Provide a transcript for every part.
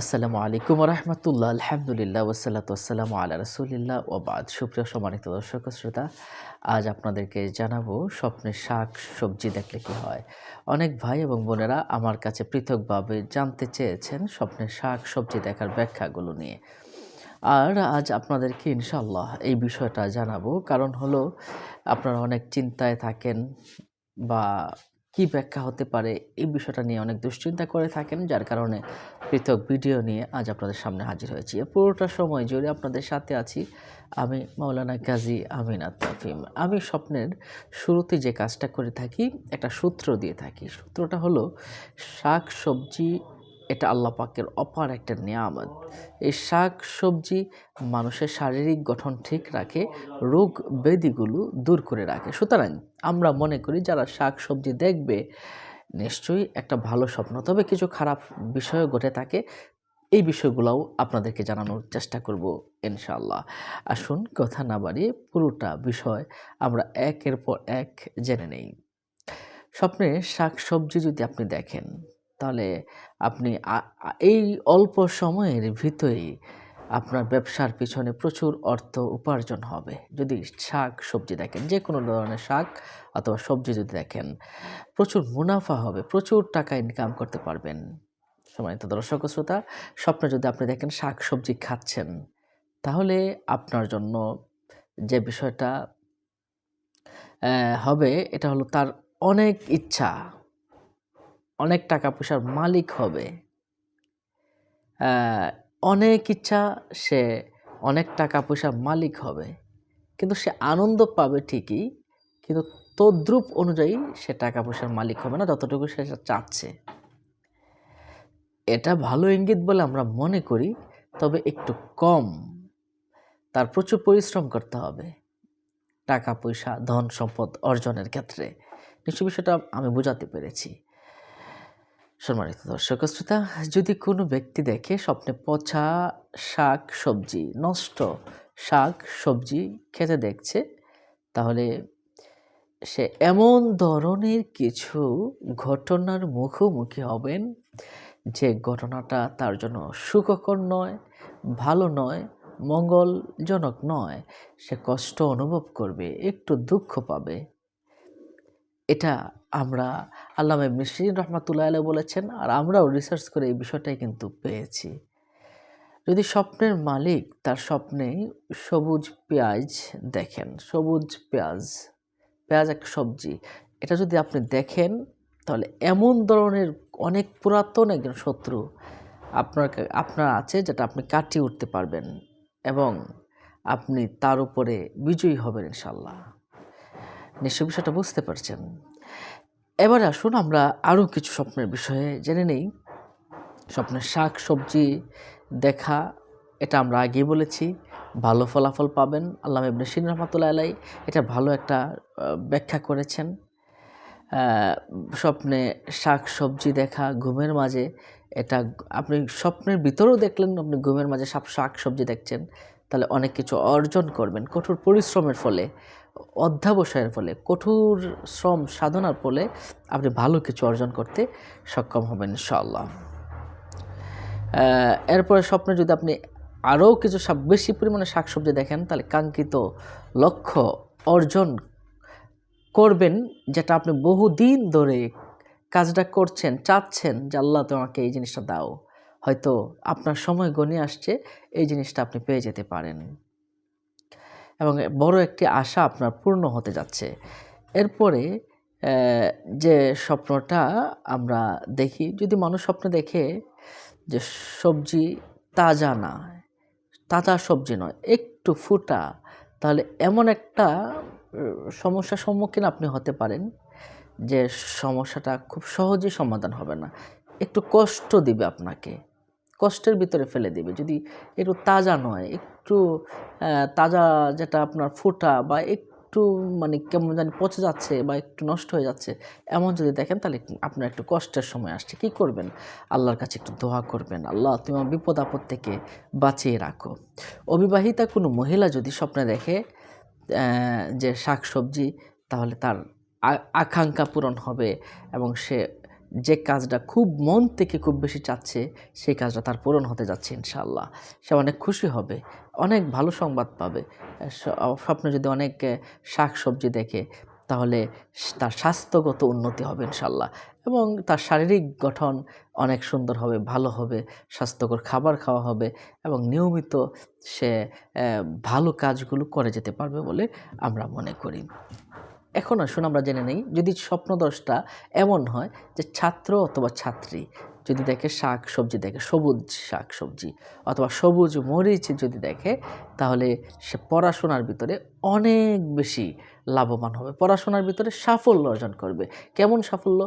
আসসালামু আলাইকুম রহমতুল্লাহ, আলহামদুলিল্লাহ ওসালাত আসসালামু আল্লাহ রসুলিল্লাহ ওবাদ সুপ্রিয় সম্মানিত দর্শক শ্রোতা, আজ আপনাদেরকে জানাব স্বপ্নের শাক সবজি দেখলে কি হয়। অনেক ভাই এবং বোনেরা আমার কাছে পৃথকভাবে জানতে চেয়েছেন স্বপ্নের শাক সবজি দেখার ব্যাখ্যাগুলো নিয়ে। আর আজ আপনাদেরকে ইনশাল্লাহ এই বিষয়টা জানাব, কারণ হলো আপনারা অনেক চিন্তায় থাকেন বা কি ব্যাখ্যা হতে পারে এই বিষয়টা নিয়ে অনেক দুশ্চিন্তা করে থাকেন, যার কারণে পৃথক ভিডিও নিয়ে আজ আপনাদের সামনে হাজির হয়েছি। এ পুরোটা সময় জুড়ে আপনাদের সাথে আছি আমি মৌলানা গাজী আমিনাত তাফিম। আমি স্বপ্নের শুরুতে যে কাজটা করে থাকি, একটা সূত্র দিয়ে থাকি। সূত্রটা হলো, শাক, সবজি এটা আল্লাহ পাকের অপার একটা নিয়ামত। এই শাক, সবজি মানুষের শারীরিক গঠন ঠিক রাখে, রোগ ব্যাধিগুলো দূর করে রাখে। সুতরাং আমরা মনে করি, যারা শাক, সবজি দেখবে, নিশ্চয়ই একটা ভালো স্বপ্ন। তবে কিছু খারাপ বিষয়ও ঘটে থাকে। এই বিষয়গুলোও আপনাদেরকে জানানোর চেষ্টা করব ইনশাল্লাহ আসুন, কথা না বাড়িয়ে পুরোটা বিষয় আমরা একের পর এক জেনে নেই। স্বপ্নে শাক, সবজি যদি আপনি দেখেন তাহলে আপনি এই অল্প সময়ের ভিতরেই আপনার ব্যবসার পিছনে প্রচুর অর্থ উপার্জন হবে। যদি শাক, সবজি দেখেন যে কোনো ধরনের শাক অথবা সবজি যদি দেখেন, প্রচুর মুনাফা হবে, প্রচুর টাকা ইনকাম করতে পারবেন। সম্মানিত দর্শক শ্রোতা, স্বপ্নে যদি আপনি দেখেন শাক, সবজি খাচ্ছেন, তাহলে আপনার জন্য যে বিষয়টা হবে, এটা হলো তার অনেক ইচ্ছা। অনেক টাকা পয়সার মালিক হবে। অনেক ইচ্ছা সে অনেক টাকা পয়সার মালিক হবে। কিন্তু সে আনন্দ পাবে ঠিকই, কিন্তু তদ্রূপ অনুযায়ী সে টাকা পয়সার মালিক হবে না যতটুকু সে চাচ্ছে। এটা ভালো ইঙ্গিত বলে আমরা মনে করি, তবে একটু কম। তার প্রচুর পরিশ্রম করতে হবে টাকা পয়সা ধন সম্পদ অর্জনের ক্ষেত্রে। নিশ্চয় বিষয়টা আমি বোঝাতে পেরেছি। সম্মানিত দর্শক শ্রোতা, যদি কোনো ব্যক্তি দেখে স্বপ্নে পচা শাক সবজি, নষ্ট শাক সবজি খেতে দেখছে, তাহলে সে এমন ধরনের কিছু ঘটনার মুখোমুখি হবেন যে ঘটনাটা তার জন্য সুখকর নয়, ভালো নয়, মঙ্গলজনক নয়। সে কষ্ট অনুভব করবে, একটু দুঃখ পাবে। এটা আমরা আল্লাহ ইবনে সিরিন রহমাতুল্লাহ আলাইহি বলেছেন, আর আমরাও রিসার্চ করে এই বিষয়টাই কিন্তু পেয়েছি। যদি স্বপ্নের মালিক তার স্বপ্নে সবুজ পেঁয়াজ দেখেন, সবুজ পেঁয়াজ পেঁয়াজ একটা সবজি, এটা যদি আপনি দেখেন, তাহলে এমন ধরনের অনেক পুরাতন একজন শত্রু আপনার আপনার আছে যেটা আপনি কাটিয়ে উঠতে পারবেন এবং আপনি তার উপরে বিজয়ী হবেন ইনশাল্লাহ নিশ্চয় বিষয়টা বুঝতে পারছেন। এবারে আসুন আমরা আরও কিছু স্বপ্নের বিষয়ে জেনে নেই। স্বপ্নের শাক, সবজি, দেখা, এটা আমরা আগেই বলেছি। ভালো ফলাফল পাবেন আল্লাহ ইবনে সিন রহমতুল্লাহ আলাই এটা ভালো একটা ব্যাখ্যা করেছেন। স্বপ্নে শাক, সবজি, দেখা, ঘুমের মাঝে এটা, আপনি স্বপ্নের ভিতরেও দেখলেন, আপনি ঘুমের মাঝে সব শাক, সবজি দেখছেন। তাহলে অনেক কিছু অর্জন করবেন কঠোর পরিশ্রমের ফলে। অধ্যাবসায়ের ফলে, কঠোর শ্রম সাধনার ফলে আপনি ভালো কিছু অর্জন করতে সক্ষম হবেন ইনশাআল্লাহ। এরপরে স্বপ্নে যদি আপনি আরও কিছু বেশি পরিমাণে শাকসবজি দেখেন, তাহলে কাঙ্ক্ষিত লক্ষ্য অর্জন করবেন, যেটা আপনি বহুদিন ধরে কাজটা করছেন, চাচ্ছেন যে আল্লাহ তোমাকে এই জিনিসটা দাও। হয়তো আপনার সময় গণিয়ে আসছে, এই জিনিসটা আপনি পেয়ে যেতে পারেন। এবং বড় একটি আশা আপনার পূর্ণ হতে যাচ্ছে। এরপরে যে স্বপ্নটা আমরা দেখি, যদি মানুষ স্বপ্নে দেখে যে সবজি তাজা না, তাজা সবজি নয়, একটু ফুটা, তাহলে এমন একটা সমস্যার সম্মুখীন আপনি হতে পারেন যে সমস্যাটা খুব সহজেই সমাধান হবে না। একটু কষ্ট দিবে আপনাকে, কষ্টের ভিতরে ফেলে দিবে। যদি একটু তাজা নয় একটু তাজা যেটা আপনার ফোটা বা একটু মানে কেমন জানি পচে যাচ্ছে বা একটু নষ্ট হয়ে যাচ্ছে, এমন যদি দেখেন তাহলে আপনার একটু কষ্টের সময় আসছে। কি করবেন? আল্লাহর কাছে একটু দোয়া করবেন। আল্লাহ তুমি আমার বিপদ আপদ থেকে বাঁচিয়ে রাখো। অবিবাহিতা কোনো মহিলা যদি স্বপ্নে দেখে যে শাক সবজি তাহলে তার আকাঙ্ক্ষা পূরণ হবে এবং সে যে কাজটা খুব মন থেকে খুব বেশি চাচ্ছে, সেই কাজটা তার পূরণ হতে যাচ্ছে ইনশাআল্লাহ। সে অনেক খুশি হবে, অনেক ভালো সংবাদ পাবে। স্বপ্নে যদি অনেক শাক সবজি দেখে, তাহলে তার স্বাস্থ্যগত উন্নতি হবে ইনশাল্লাহ এবং তার শারীরিক গঠন অনেক সুন্দর হবে, ভালো হবে, স্বাস্থ্যকর খাবার খাওয়া হবে এবং নিয়মিত সে ভালো কাজগুলো করে যেতে পারবে বলে আমরা মনে করি। এখন আসুন আমরা জেনে নেই, যদি স্বপ্নদশটা এমন হয় যে ছাত্র অথবা ছাত্রী যদি দেখে শাক সবজি দেখে সবুজ শাক সবজি অথবা সবুজ মরিচ যদি দেখে, তাহলে সে পড়াশোনার ভিতরে অনেক বেশি লাভবান হবে। পড়াশোনার ভিতরে সাফল্য অর্জন করবে। কেমন সাফল্য?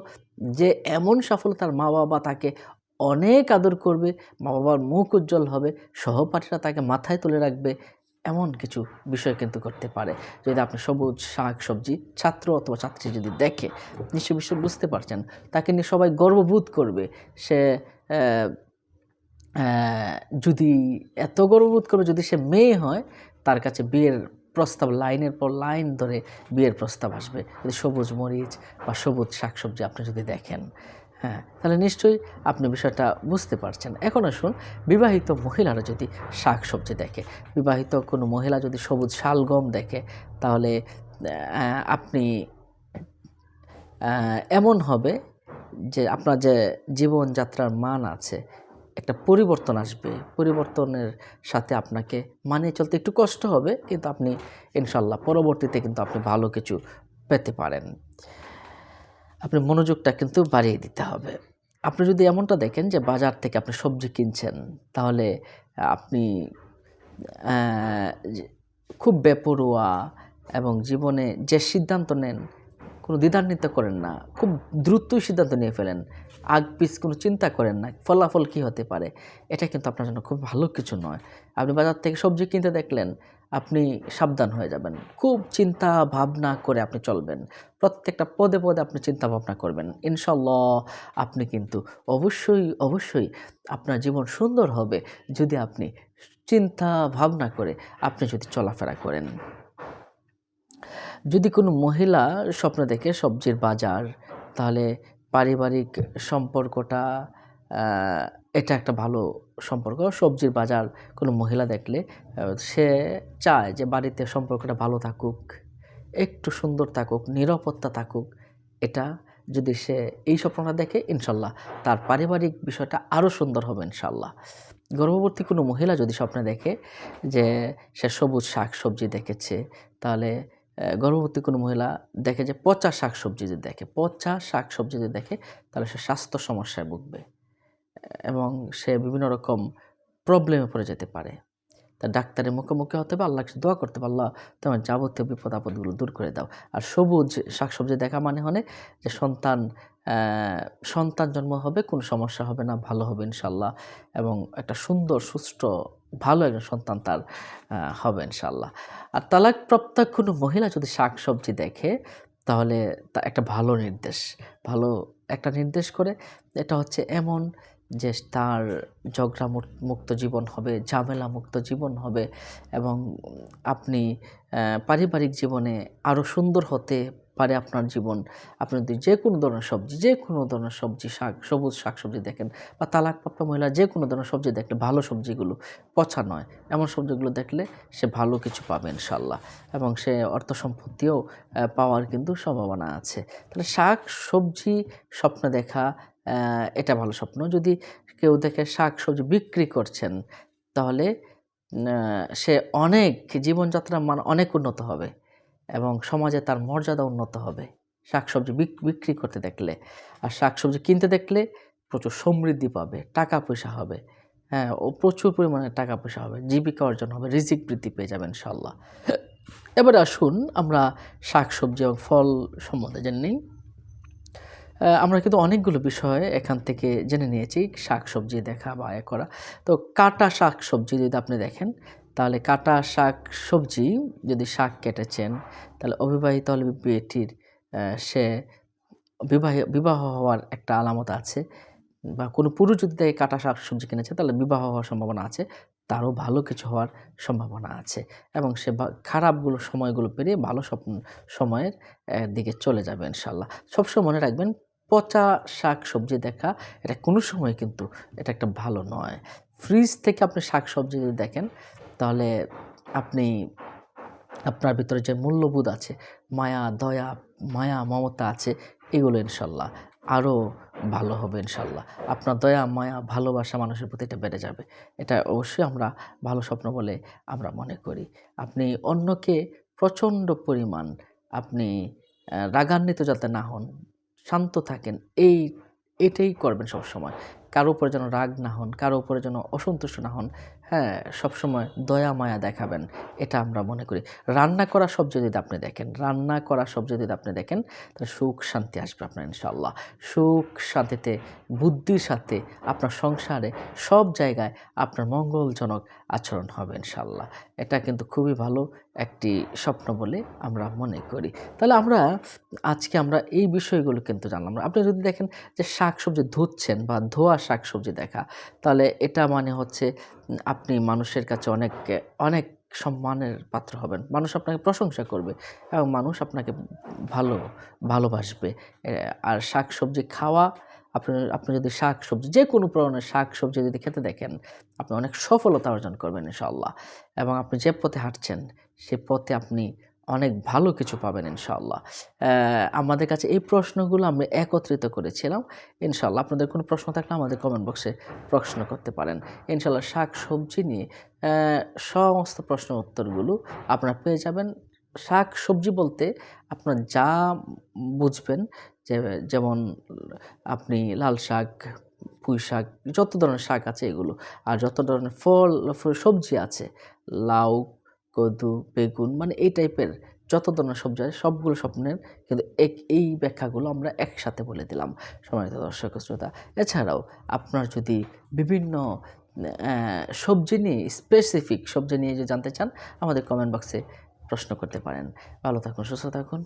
যে এমন সাফল্য তার মা বাবা তাকে অনেক আদর করবে মা বাবার মুখ উজ্জ্বল হবে, সহপাঠীরা তাকে মাথায় তুলে রাখবে এমন কিছু বিষয় কিন্তু করতে পারে। যদি আপনি সবুজ শাক সবজি, ছাত্র অথবা ছাত্রী যদি দেখে নিশ্চয় বিষয় বুঝতে পারছেন, তাকে নিয়ে সবাই গর্ববোধ করবে। সে যদি এত গর্ববোধ করবে, যদি সে মেয়ে হয়, তার কাছে বিয়ের প্রস্তাব, লাইনের পর লাইন ধরে বিয়ের প্রস্তাব আসবে। যদি সবুজ মরিচ বা সবুজ শাকসবজি আপনি যদি দেখেন হ্যাঁ তাহলে নিশ্চয়ই আপনি বিষয়টা বুঝতে পারছেন। এখন আসুন, বিবাহিত মহিলারা যদি শাক সবজি দেখে, বিবাহিত কোনো মহিলা যদি সবুজ শালগম দেখে, তাহলে আপনি এমন হবে যে আপনার যে জীবনযাত্রার মান আছে, একটা পরিবর্তন আসবে। পরিবর্তনের সাথে আপনাকে মানিয়ে চলতে একটু কষ্ট হবে, কিন্তু আপনি ইনশাল্লাহ পরবর্তীতে কিন্তু আপনি ভালো কিছু পেতে পারেন। আপনি মনোযোগটা কিন্তু বাড়িয়ে দিতে হবে। আপনি যদি এমনটা দেখেন যে বাজার থেকে আপনি সবজি কিনছেন, তাহলে আপনি খুব বেপরোয়া এবং জীবনে যে সিদ্ধান্ত নেন, কোনো দ্বিধান্বিত করেন না, খুব দ্রুতই সিদ্ধান্ত নিয়ে ফেলেন, আগ পিছ কোনো চিন্তা করেন না, ফলাফল কী হতে পারে, এটা কিন্তু আপনার জন্য খুব ভালো কিছু নয়। আপনি বাজার থেকে সবজি কিনতে দেখলেন আপনি সাবধান হয়ে যাবেন। খুব চিন্তা ভাবনা করে আপনি চলবেন। প্রত্যেকটা পদে পদে আপনি চিন্তা ভাবনা করবেন। ইনশাল্লাহ আপনি কিন্তু অবশ্যই অবশ্যই আপনার জীবন সুন্দর হবে যদি আপনি চিন্তা ভাবনা করে আপনি যদি চলাফেরা করেন। যদি কোনো মহিলা স্বপ্ন দেখে সবজির বাজার, তাহলে পারিবারিক সম্পর্কটা এটা একটা ভালো সম্পর্ক। সবজির বাজার কোনো মহিলা দেখলে সে চায় যে বাড়িতে সম্পর্কটা ভালো থাকুক, একটু সুন্দর থাকুক, নিরাপত্তা থাকুক। এটা যদি সে এই স্বপ্নটা দেখে, ইনশাল্লাহ তার পারিবারিক বিষয়টা আরও সুন্দর হবে, ইনশাল্লাহ। গর্ভবতী কোনো মহিলা যদি স্বপ্নে দেখে যে সে সবুজ শাক সবজি দেখেছে, তাহলে গর্ভবতী কোনো মহিলা দেখে যে পচা শাক সবজি যদি দেখে, পচা শাক সবজি যদি দেখে, তাহলে সে স্বাস্থ্য সমস্যায় ভুগবে। এবং সে বিভিন্ন রকম প্রবলেমে পড়ে যেতে পারে। তা ডাক্তারের মুখোমুখি হতে হবে আল্লাহকে দোয়া করতে হবে, আল্লাহ তোমার যাবতীয় বিপদ আপদগুলো দূর করে দাও। আর সবুজ শাকসবজি দেখা মানে হলে যে সন্তান সন্তান জন্ম হবে, কোনো সমস্যা হবে না, ভালো হবে ইনশাল্লাহ এবং একটা সুন্দর সুষ্ঠ ভালো একজন সন্তান তার হবে ইনশাল্লাহ আর তালাকপ্রাপ্তা কোনো মহিলা যদি শাকসবজি দেখে, তাহলে তা একটা ভালো নির্দেশ। ভালো একটা নির্দেশ করে, এটা হচ্ছে এমন যে তার ঝগড়া মুক- মুক্ত জীবন হবে, ঝামেলা মুক্ত জীবন হবে এবং আপনি পারিবারিক জীবনে আরও সুন্দর হতে পারে আপনার জীবন। আপনি যদি যে কোনো ধরনের সবজি যে কোনো ধরনের সবজি শাক, সবুজ শাক সবজি দেখেন বা তালাকপ্রাপ্ত মহিলা যে কোনো ধরনের সবজি দেখলে ভালো সবজিগুলো পচা নয়। এমন সবজিগুলো দেখলে সে ভালো কিছু পাবে ইনশাল্লাহ এবং সে অর্থ সম্পত্তিও পাওয়ার কিন্তু সম্ভাবনা আছে। তাহলে শাক, সবজি, স্বপ্ন দেখা এটা ভালো স্বপ্ন। যদি কেউ দেখে শাক সবজি বিক্রি করছেন, তাহলে সে অনেক জীবনযাত্রার মান অনেক উন্নত হবে এবং সমাজে তার মর্যাদা উন্নত হবে। শাকসবজি বিক- বিক্রি করতে দেখলে আর শাকসবজি কিনতে দেখলে প্রচুর সমৃদ্ধি পাবে, টাকা পয়সা হবে। হ্যাঁ ও প্রচুর পরিমাণে টাকা পয়সা হবে, জীবিকা অর্জন হবে, রিজিক বৃদ্ধি পেয়ে যাবেন ইনশাল্লাহ এবারে আসুন আমরা শাকসবজি এবং ফল সম্বন্ধে জেনে নিই। আমরা কিন্তু অনেকগুলো বিষয় এখান থেকে জেনে নিয়েছি শাক সবজি দেখা বা এ করা। তো কাটা শাক সবজি যদি আপনি দেখেন, তাহলে কাটা শাক সবজি যদি শাক কেটেছেন, তাহলে অবিবাহিত হলে বিয়েটির সে বিবাহ বিবাহ হওয়ার একটা আলামত আছে। বা কোনো পুরুষ যদি তাকে কাটা শাক সবজি কিনেছে, তাহলে বিবাহ হওয়ার সম্ভাবনা আছে। তারও ভালো কিছু হওয়ার সম্ভাবনা আছে এবং সে খারাপগুলো, সময়গুলো পেরিয়ে ভালো স্বপ্ন, সময়ের দিকে চলে যাবে ইনশাল্লাহ। সবসময় মনে রাখবেন পচা শাক সবজি দেখা, এটা কোনো সময় কিন্তু এটা একটা ভালো নয়। ফ্রিজ থেকে আপনি শাক সবজি যদি দেখেন, তাহলে আপনি, আপনার ভিতরে যে মূল্যবোধ আছে, মায়া, দয়া, মায়া, মমতা আছে, এগুলো ইনশাল্লাহ আরও ভালো হবে ইনশাল্লাহ। আপনার দয়া, মায়া, ভালোবাসা মানুষের প্রতি এটা বেড়ে যাবে। এটা অবশ্যই আমরা ভালো স্বপ্ন বলে আমরা মনে করি। আপনি অন্যকে প্রচণ্ড পরিমাণ আপনি রাগান্বিত যাতে না হন শান্ত থাকেন। এই, এটাই করবেন সব সময় কারও উপরে যেন রাগ না হন, কারও উপরে যেন অসন্তুষ্ট না হন। হ্যাঁ সবসময় দয়া মায়া দেখাবেন, এটা আমরা মনে করি। রান্না করা সব যদি আপনি দেখেন, রান্না করা সব যদি আপনি দেখেন, তাহলে সুখ শান্তি আসবে আপনার ইনশাল্লাহ সুখ শান্তিতে, বুদ্ধির সাথে আপনার সংসারে সব জায়গায় আপনার মঙ্গলজনক আচরণ হবে ইনশাল্লাহ এটা কিন্তু খুবই ভালো একটি স্বপ্ন বলে আমরা মনে করি। তাহলে আমরা, আজকে আমরা এই বিষয়গুলো কিন্তু জানলাম। আপনি যদি দেখেন যে শাক সবজি ধুচ্ছেন বা ধোয়া শাক সবজি দেখা, তাহলে এটা মানে হচ্ছে আপনি মানুষের কাছে অনেক অনেক সম্মানের পাত্র হবেন। মানুষ আপনাকে প্রশংসা করবে এবং মানুষ আপনাকে ভালো, ভালোবাসবে। আর শাক সবজি খাওয়া, আপনি আপনি যদি শাক সবজি যে কোনো ধরনের শাক সবজি যদি খেতে দেখেন, আপনি অনেক সফলতা অর্জন করবেন ইনশাল্লাহ এবং আপনি যে পথে হাঁটছেন, সে পথে আপনি অনেক ভালো কিছু পাবেন ইনশাল্লাহ আমাদের কাছে এই প্রশ্নগুলো আমরা একত্রিত করেছিলাম। ইনশাল্লাহ আপনাদের কোনো প্রশ্ন থাকলে আমাদের কমেন্ট বক্সে প্রশ্ন করতে পারেন। ইনশাল্লাহ শাক সবজি নিয়ে সমস্ত প্রশ্ন উত্তরগুলো আপনারা পেয়ে যাবেন। শাক সবজি বলতে আপনার যা বুঝবেন, যে, যেমন আপনি লাল শাক, পুঁই শাক, যত ধরনের শাক আছে এগুলো, আর যত ধরনের ফল, সবজি আছে, লাউ কদু, বেগুন মানে এই টাইপের যত ধরনের সবজি আছে, সবগুলো স্বপ্নের কিন্তু এক, এই ব্যাখ্যাগুলো আমরা একসাথে বলে দিলাম। সম্মানিত দর্শক শ্রোতা, এছাড়াও আপনার যদি বিভিন্ন সবজি নিয়ে স্পেসিফিক সবজি নিয়ে যদি জানতে চান, আমাদের কমেন্ট বক্সে প্রশ্ন করতে পারেন। ভালো থাকুন, সুস্থ থাকুন।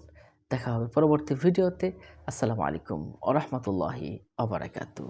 দেখা হবে পরবর্তী ভিডিওতে আসসালামু আলাইকুম আ রহমতুল্লাহি আবরাকাতু